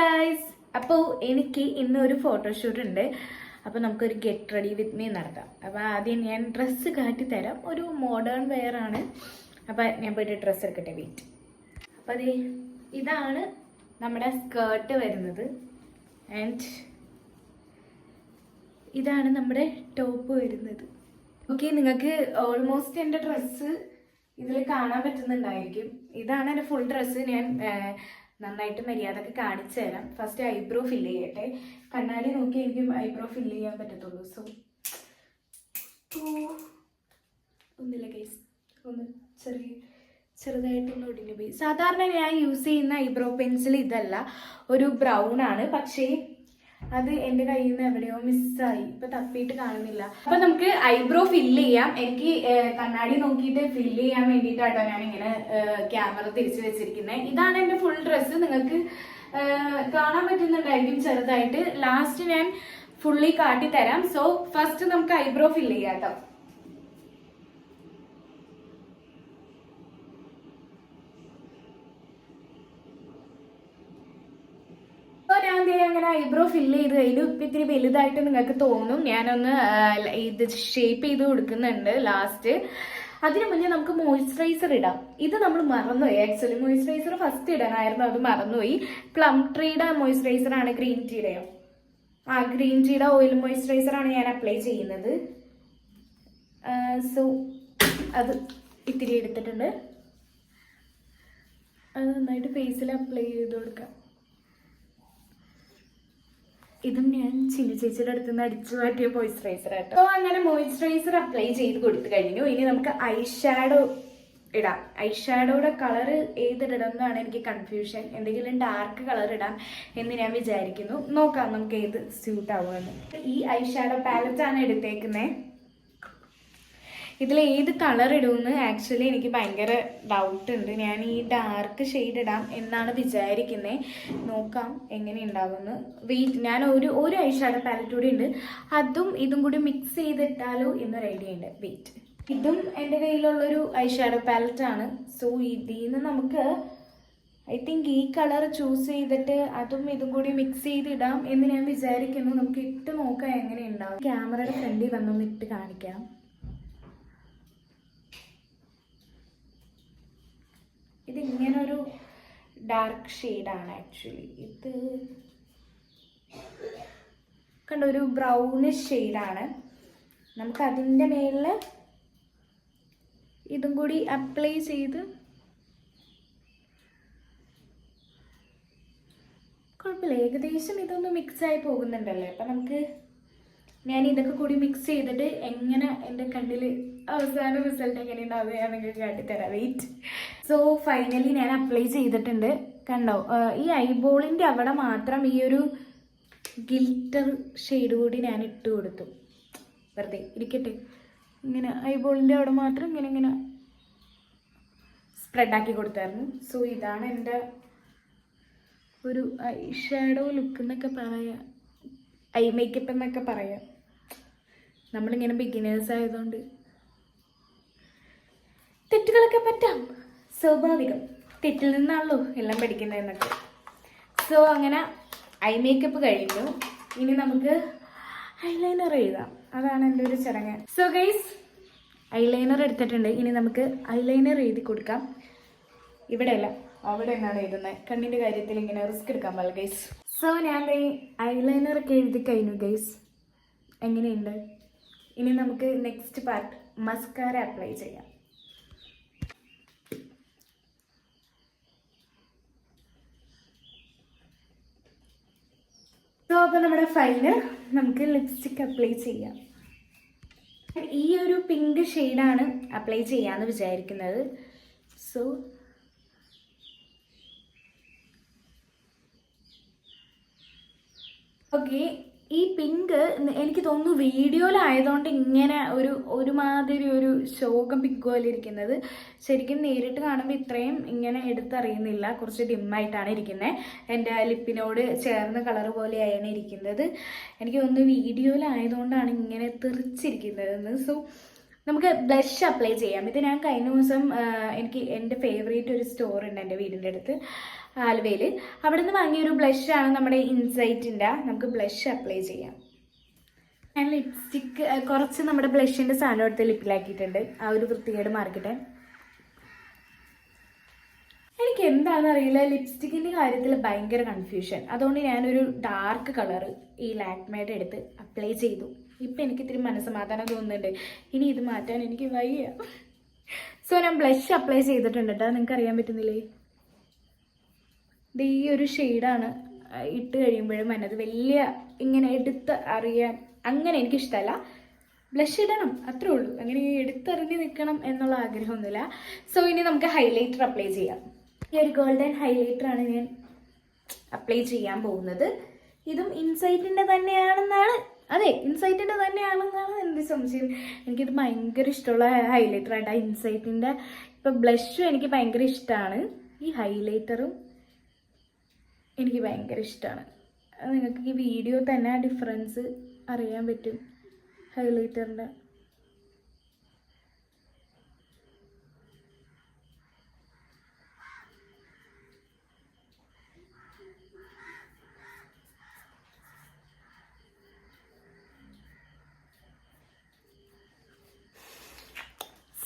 Guys അപ്പോൾ എനിക്ക് ഇന്ന് ഒരു ഫോട്ടോഷൂട്ട് ഉണ്ട്. അപ്പോൾ നമുക്കൊരു ഗെറ്റ് റെഡി വിത്ത് മീ നടത്താം. അപ്പോൾ ആദ്യം ഞാൻ ഡ്രസ്സ് കാട്ടി തരാം. ഒരു മോഡേൺ വെയർ ആണ്. അപ്പോൾ ഞാൻ പോയിട്ട് ഡ്രസ്സ് എടുക്കട്ടെ. വെയിറ്റ് അപ്പോൾ അതെ ഇതാണ് നമ്മുടെ സ്കേർട്ട് വരുന്നത്. ആൻഡ് ഇതാണ് നമ്മുടെ ടോപ്പ് വരുന്നത്. ഓക്കെ നിങ്ങൾക്ക് ഓൾമോസ്റ്റ് എന്റെ ഡ്രസ്സ് ഇതിൽ കാണാൻ പറ്റുന്നുണ്ടായിരിക്കും. ഇതാണ് എന്റെ ഫുൾ ഡ്രസ്സ് ഞാൻ നന്നായിട്ട് മര്യാദയ്ക്ക് കാണിച്ചു തരാം. ഫസ്റ്റ് ഐബ്രോ ഫില്ല് ചെയ്യട്ടെ. കണ്ണാടി നോക്കി എനിക്ക് ഐബ്രോ ഫില്ല് ചെയ്യാൻ പറ്റത്തുള്ളൂ. സോ ഒന്നില്ല കേസ് ഒന്ന് ചെറിയ ചെറുതായിട്ടൊന്ന് ഒടിഞ്ഞു പോയി. സാധാരണ ഞാൻ യൂസ് ചെയ്യുന്ന ഐബ്രോ പെൻസിൽ ഇതല്ല. ഒരു ബ്രൗൺ ആണ്. പക്ഷേ അത് എന്റെ കയ്യിൽ നിന്ന് എവിടെയോ മിസ്സായി ഇപ്പൊ തപ്പിയിട്ട് കാണുന്നില്ല. അപ്പൊ നമുക്ക് ഐബ്രോ ഫില്ല് ചെയ്യാം. എനിക്ക് കണ്ണാടി നോക്കിയിട്ട് ഫില്ല് ചെയ്യാൻ വേണ്ടിയിട്ടാട്ടോ ഞാൻ ഇങ്ങനെ ക്യാമറ തിരിച്ചു വെച്ചിരിക്കുന്നത് ഇതാണ് എന്റെ ഫുൾ ഡ്രസ്സ് നിങ്ങൾക്ക് കാണാൻ പറ്റുന്നുണ്ടായിരിക്കും ചെറുതായിട്ട്. ലാസ്റ്റ് ഞാൻ ഫുള്ളി കാട്ടിത്തരാം. സോ ഫസ്റ്റ് നമുക്ക് ഐബ്രോ ഫില്ല് ചെയ്യാം കേട്ടോ അപ്പൊ ഞാൻ അങ്ങനെ ഐബ്രോ ഫില്ല് ചെയ്ത് കഴിഞ്ഞു ഇപ്പൊ ഇത്തിരി വലുതായിട്ട് നിങ്ങൾക്ക് തോന്നും. ഞാനൊന്ന് ഇത് ഷേപ്പ് ചെയ്ത് കൊടുക്കുന്നുണ്ട് ലാസ്റ്റ് അതിനു മുന്നേ നമുക്ക് മോയ്സ്ചറൈസർ ഇടാം. ഇത് നമ്മൾ മറന്നുപോയി. ആക്ച്വലി മോയ്സ്ചറൈസർ ഫസ്റ്റ് ഇടാനായിരുന്നു. അത് മറന്നുപോയി. പ്ലം ട്രീയുടെ മോയ്സ്ചറൈസർ ആണ് ഗ്രീൻ ടീയുടെയോ ആ ഗ്രീൻ ടീയുടെ ഓയിൽ മോയ്സ്ചറൈസർ ആണ് ഞാൻ അപ്ലൈ ചെയ്യുന്നത്. സോ അത് ഇത്തിരി എടുത്തിട്ടുണ്ട്. അത് നന്നായിട്ട് ഫേസിൽ അപ്ലൈ ചെയ്ത് കൊടുക്കാം. ഇതും ഞാൻ ചിന്നു ചേച്ചിയുടെ അടുത്ത് നിന്ന് അടിച്ചു മാറ്റിയ മോയിസ്ചറൈസർ ആട്ടോ. അപ്പോൾ അങ്ങനെ മോയിസ്ചറൈസർ അപ്ലൈ ചെയ്ത് കൊടുത്തു കഴിഞ്ഞു. ഇനി നമുക്ക് ഐ ഷാഡോ ഇടാം. ഐ ഷാഡോയുടെ കളർ ഏതിടണം എന്നാണ് എനിക്ക് കൺഫ്യൂഷൻ എന്തെങ്കിലും ഡാർക്ക് കളർ ഇടാം എന്ന് ഞാൻ വിചാരിക്കുന്നു. നോക്കാം നമുക്ക് ഏത് സ്യൂട്ട് ആവുമെന്ന്. ഈ ഐ ഷാഡോ പാലറ്റ് ആണ് എടുത്തേക്കുന്നത് ഇതിൽ ഏത് കളർ ഇടുമെന്ന് ആക്ച്വലി എനിക്ക് ഭയങ്കര ഡൗട്ട് ഉണ്ട്. ഞാൻ ഈ ഡാർക്ക് ഷെയ്ഡ് ഇടാം എന്നാണ് വിചാരിക്കുന്നത് നോക്കാം എങ്ങനെ ഉണ്ടാകുമെന്ന് വെയിറ്റ് ഞാൻ ഒരു ഒരു ഐഷാഡ ഷാഡോ പാലറ്റ് കൂടി ഉണ്ട് അതും ഇതും കൂടി മിക്സ് ചെയ്തിട്ടാലോ എന്നൊരു ഐഡിയ ഉണ്ട് വെയിറ്റ് ഇതും എന്റെ കയ്യിലുള്ളൊരു ഐ ഷാഡോ പാലറ്റ് ആണ്. സോ ഇതിൽ നിന്ന് നമുക്ക് ഐ തിങ്ക് ഈ കളർ ചൂസ് ചെയ്തിട്ട് അതും ഇതും കൂടി മിക്സ് ചെയ്തിടാം എന്ന് ഞാൻ വിചാരിക്കുന്നു. നമുക്ക് ഇട്ട് നോക്കാം എങ്ങനെ ഉണ്ടാവും ക്യാമറയുടെ ഫ്രണ്ടിൽ വന്നൊന്ന് ഇട്ട് കാണിക്കാം. ഇത് ഇങ്ങനൊരു ഡാർക്ക് ഷെയ്ഡാണ് ആക്ച്വലി ഇത് കണ്ട ഒരു ബ്രൗണിഷ് ഷെയ്ഡാണ് നമുക്ക് അതിന്റെ മേളിൽ ഇതും കൂടി അപ്ലൈ ചെയ്ത് കുഴപ്പമില്ല ഏകദേശം ഇതൊന്ന് മിക്സ് ആയി പോകുന്നുണ്ടല്ലോ? അപ്പം നമുക്ക് ഞാൻ ഇതൊക്കെ കൂടി മിക്സ് ചെയ്തിട്ട് എങ്ങനെ എന്റെ കണ്ണിൽ അവസാന റിസൾട്ട് എങ്ങനെ ഉണ്ടാവുക ഞാൻ നിങ്ങൾക്ക് കാട്ടിത്തരാം. വെയിറ്റ് സോ ഫൈനലി ഞാൻ അപ്ലൈ ചെയ്തിട്ടുണ്ട്. കണ്ടോ? ഈ ഐബോളിന്റെ അവിടെ മാത്രം ഈ ഒരു ഗിൽറ്റർ ഷെയ്ഡ് കൂടി ഞാൻ ഇട്ട് കൊടുത്തു. വെറുതെ ഇരിക്കട്ടെ. ഇങ്ങനെ ഐബോളിന്റെ അവിടെ മാത്രം ഇങ്ങനെ ഇങ്ങനെ സ്പ്രെഡാക്കി കൊടുത്തായിരുന്നു. സോ ഇതാണ് എന്റെ ഒരു ഐ ഷാഡോ ലുക്ക് എന്നൊക്കെ പറയാം ഐ മേക്കപ്പ് എന്നൊക്കെ പറയാം. നമ്മളിങ്ങനെ ബിഗിനേഴ്സ് ആയതുകൊണ്ട് തെറ്റുകളൊക്കെ പറ്റാം. സ്വാഭാവികം. തെറ്റിൽ നിന്നാണല്ലോ എല്ലാം പഠിക്കുന്നതെന്നൊക്കെ. സോ അങ്ങനെ ഐ മേക്കപ്പ് കഴിഞ്ഞു. ഇനി നമുക്ക് ഐലൈനർ എഴുതാം. അതാണ് എന്റെ ഒരു ചടങ്ങ്. സോ ഗൈസ് ഐലൈനർ എടുത്തിട്ടുണ്ട്. ഇനി നമുക്ക് ഐലൈനർ എഴുതി കൊടുക്കാം. ഇവിടെ അല്ല അവിടെ എന്നാണ് എഴുതുന്നത്. കണ്ണിന്റെ കാര്യത്തിൽ ഇങ്ങനെ റിസ്ക് എടുക്കാൻ പാടില്ല ഗൈസ് സോ ഞാൻ ഐലൈനർ ഒക്കെ എഴുതി കഴിഞ്ഞു ഗൈസ് എങ്ങനെയുണ്ട്? ഇനി നമുക്ക് നെക്സ്റ്റ് പാർട്ട് മസ്കാര അപ്ലൈ ചെയ്യാം. സോ അപ്പോൾ നമ്മുടെ ഫൈന് നമുക്ക് ലിപ്സ്റ്റിക് അപ്ലൈ ചെയ്യാം. ഈ ഒരു പിങ്ക് ഷെയ്ഡാണ് അപ്ലൈ ചെയ്യാമെന്ന് വിചാരിക്കുന്നത്. സോ ഓക്കെ ഈ പിങ്ക് എനിക്ക് തോന്നുന്നു വീഡിയോയിലായതുകൊണ്ട് ഇങ്ങനെ ഒരു ഒരുമാതിരി ഒരു ശോകം പിങ്ക് പോലെ ഇരിക്കുന്നത്. ശരിക്കും നേരിട്ട് കാണുമ്പോൾ ഇത്രയും ഇങ്ങനെ എടുത്തറിയുന്നില്ല. കുറച്ച് ഡിമ്മായിട്ടാണ് ഇരിക്കുന്നത്. എന്റെ ലിപ്പിനോട് ചേർന്ന കളർ പോലെയാണ് ഇരിക്കുന്നത്. എനിക്ക് തോന്നുന്നു വീഡിയോയിലായതുകൊണ്ടാണ് ഇങ്ങനെ തെറിച്ചിരിക്കുന്നതെന്ന്. സോ നമുക്ക് ബ്ലഷ് അപ്ലൈ ചെയ്യാം. ഇത് ഞാൻ കഴിഞ്ഞ ദിവസം എനിക്ക് എന്റെ ഫേവറേറ്റ് ഒരു സ്റ്റോർ ഉണ്ട് എന്റെ വീടിന്റെ അടുത്ത് ആലുവയിൽ അവിടെ നിന്ന് വാങ്ങിയ ഒരു ബ്ലഷാണ് നമ്മുടെ ഇൻസൈറ്റിന്റെ നമുക്ക് ബ്ലഷ് അപ്ലൈ ചെയ്യാം. ഞാൻ ലിപ്സ്റ്റിക്ക് കുറച്ച് നമ്മുടെ ബ്ലഷിന്റെ സാധനം എടുത്ത് ലിപ്പിലാക്കിയിട്ടുണ്ട്. ആ ഒരു വൃത്തികേട് മാർക്കട്ടെ എനിക്ക് എന്താണെന്ന് അറിയില്ല ലിപ്സ്റ്റിക്കിന്റെ കാര്യത്തിൽ ഭയങ്കര കൺഫ്യൂഷൻ അതുകൊണ്ട് ഞാനൊരു ഡാർക്ക് കളർ ഈ ലാക്മേഡ് എടുത്ത് അപ്ലൈ ചെയ്തു. ഇപ്പം എനിക്ക് ഇത്തിരി മനസ്സമാധാനം തോന്നുന്നുണ്ട്. ഇനി ഇത് മാറ്റാൻ എനിക്ക് വയ്യ. സോ ഞാൻ ബ്ലഷ് അപ്ലൈ ചെയ്തിട്ടുണ്ട് കേട്ടോ നിങ്ങൾക്ക് അറിയാൻ പറ്റുന്നില്ലേ? ഇത് ഈ ഒരു ഷെയ്ഡാണ് ഇട്ട് കഴിയുമ്പോഴും എന്നത് വലിയ ഇങ്ങനെ എടുത്ത് അറിയാൻ അങ്ങനെ എനിക്കിഷ്ടമല്ല ബ്ലഷ് ഇടണം അത്രേ ഉള്ളൂ. അങ്ങനെ എടുത്തറിഞ്ഞ് നിൽക്കണം എന്നുള്ള ആഗ്രഹമൊന്നുമില്ല. സോ ഇനി നമുക്ക് ഹൈലൈറ്റർ അപ്ലൈ ചെയ്യാം. ഈ ഒരു ഗോൾഡൻ ഹൈലൈറ്ററാണ് ഞാൻ അപ്ലൈ ചെയ്യാൻ പോകുന്നത്. ഇതും ഇൻസൈറ്റിന്റെ തന്നെയാണെന്നാണ് അതെ ഇൻസൈറ്റിന്റെ തന്നെയാണെന്നാണ് എന്റെ സംശയം. എനിക്കിത് ഭയങ്കര ഇഷ്ടമുള്ള ഹൈലൈറ്റർ ആ ഇൻസൈറ്റിന്റെ ഇപ്പം ബ്ലഷും എനിക്ക് ഭയങ്കര ഇഷ്ടമാണ് ഈ ഹൈലൈറ്ററും എനിക്ക് ഭയങ്കര ഇഷ്ടമാണ് നിങ്ങൾക്ക് ഈ വീഡിയോ തന്നെ ഡിഫറൻസ് അറിയാൻ പറ്റും ഹൈലൈറ്ററിന്റെ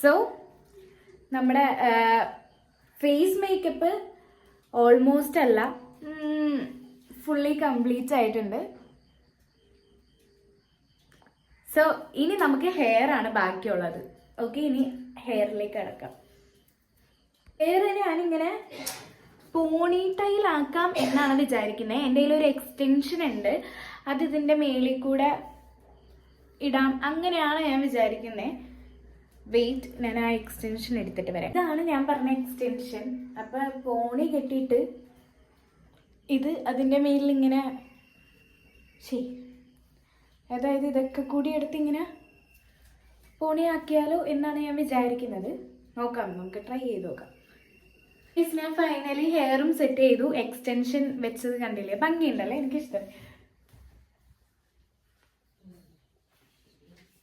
സോ നമ്മുടെ ഫേസ് മേക്കപ്പ് ഓൾമോസ്റ്റ് അല്ല ഫുള്ളി കംപ്ലീറ്റ് ആയിട്ടുണ്ട്. സോ ഇനി നമുക്ക് ഹെയർ ആണ് ബാക്കിയുള്ളത്. ഓക്കെ ഇനി ഹെയറിലേക്ക് അടക്കാം ഹെയർ ഞാനിങ്ങനെ പോണി ടൈൽ ആക്കാം എന്നാണ് വിചാരിക്കുന്നത് എന്റെ ഒരു എക്സ്റ്റെൻഷൻ ഉണ്ട്. അത് ഇതിന്റെ മേളിൽ കൂടെ ഇടാം. അങ്ങനെയാണ് ഞാൻ വിചാരിക്കുന്നത് വെയിറ്റ് ഞാൻ ആ എക്സ്റ്റൻഷൻ എടുത്തിട്ട് വരാം. ഇതാണ് ഞാൻ പറഞ്ഞ എക്സ്റ്റൻഷൻ അപ്പൊ പോണി കെട്ടിയിട്ട് ഇത് അതിന്റെ മേലിൽ ഇങ്ങനെ ശരി അതായത് ഇതൊക്കെ കൂടി എടുത്ത് ഇങ്ങനെ പോണിയാക്കിയാലോ എന്നാണ് ഞാൻ വിചാരിക്കുന്നത്. നോക്കാം നമുക്ക് ട്രൈ ചെയ്ത് നോക്കാം. ഞാൻ ഫൈനലി ഹെയറും സെറ്റ് ചെയ്തു. എക്സ്റ്റൻഷൻ വെച്ചത് കണ്ടില്ലേ? ഭംഗിയുണ്ടല്ലേ? എനിക്കിഷ്ടം.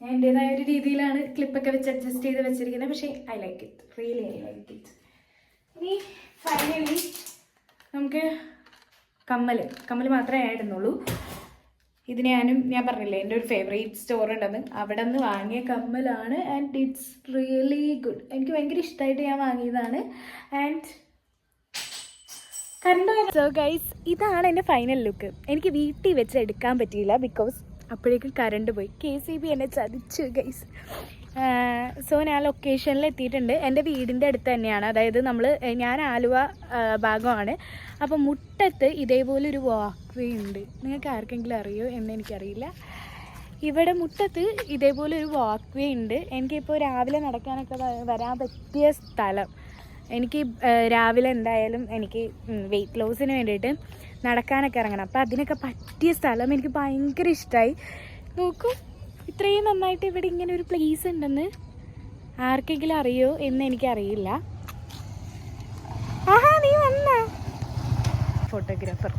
ഞാൻ എന്റെതായ ഒരു രീതിയിലാണ് ക്ലിപ്പൊക്കെ വെച്ച് അഡ്ജസ്റ്റ് ചെയ്ത് വെച്ചിരിക്കുന്നത്. പക്ഷേ I like it really I like it ഇനി ഫൈനലി നമുക്ക് കമ്മൽ കമ്മൽ മാത്രമേ ആയിരുന്നുള്ളൂ. ഇത് ഞാനും ഞാൻ പറഞ്ഞില്ലേ എന്റെ ഒരു ഫേവറേറ്റ് സ്റ്റോർ ഉണ്ടെന്ന്. അവിടെ നിന്ന് വാങ്ങിയ കമ്മലാണ് ആൻഡ് ഇറ്റ്സ് റിയലി ഗുഡ് എനിക്ക് ഭയങ്കര ഇഷ്ടമായിട്ട് ഞാൻ വാങ്ങിയതാണ്. ആൻഡ് കണ്ടോ? സോ ഗൈസ് ഇതാണ് എന്റെ ഫൈനൽ ലുക്ക് എനിക്ക് വീട്ടിൽ വെച്ച് എടുക്കാൻ പറ്റിയില്ല ബിക്കോസ് അപ്പോഴേക്കും കറണ്ട് പോയി. കെ സി ബി എന്നെ ചതിച്ചു ഗൈസ് സോ ഞാൻ ലൊക്കേഷനിൽ എത്തിയിട്ടുണ്ട്. എന്റെ വീടിന്റെ അടുത്ത് തന്നെയാണ്. അതായത് നമ്മൾ ഞാൻ ആലുവ ഭാഗമാണ്. അപ്പോൾ മുട്ടത്ത് ഇതേപോലെ ഒരു വാക്ക് വേ ഉണ്ട്. നിങ്ങൾക്ക് ആർക്കെങ്കിലും അറിയോ എന്ന് എനിക്കറിയില്ല. ഇവിടെ മുട്ടത്ത് ഇതേപോലെ ഒരു വാക്ക് വേ ഉണ്ട്. എനിക്കിപ്പോൾ രാവിലെ നടക്കാനൊക്കെ വരാൻ പറ്റിയ സ്ഥലം. എനിക്ക് രാവിലെ എന്തായാലും എനിക്ക് വെയിറ്റ് ലോസിന് വേണ്ടിയിട്ട് നടക്കാനൊക്കെ ഇറങ്ങണം. അപ്പോൾ അതിനൊക്കെ പറ്റിയ സ്ഥലം എനിക്ക് ഭയങ്കര ഇഷ്ടമായി നോക്കൂ ഇത്രയും നന്നായിട്ട് ഇവിടെ ഇങ്ങനെ ഒരു പ്ലേസ് ഉണ്ടെന്ന് ആർക്കെങ്കിലും അറിയോ എന്ന് എനിക്കറിയില്ല. ആഹാ നീ വന്ന? ഫോട്ടോഗ്രാഫർ.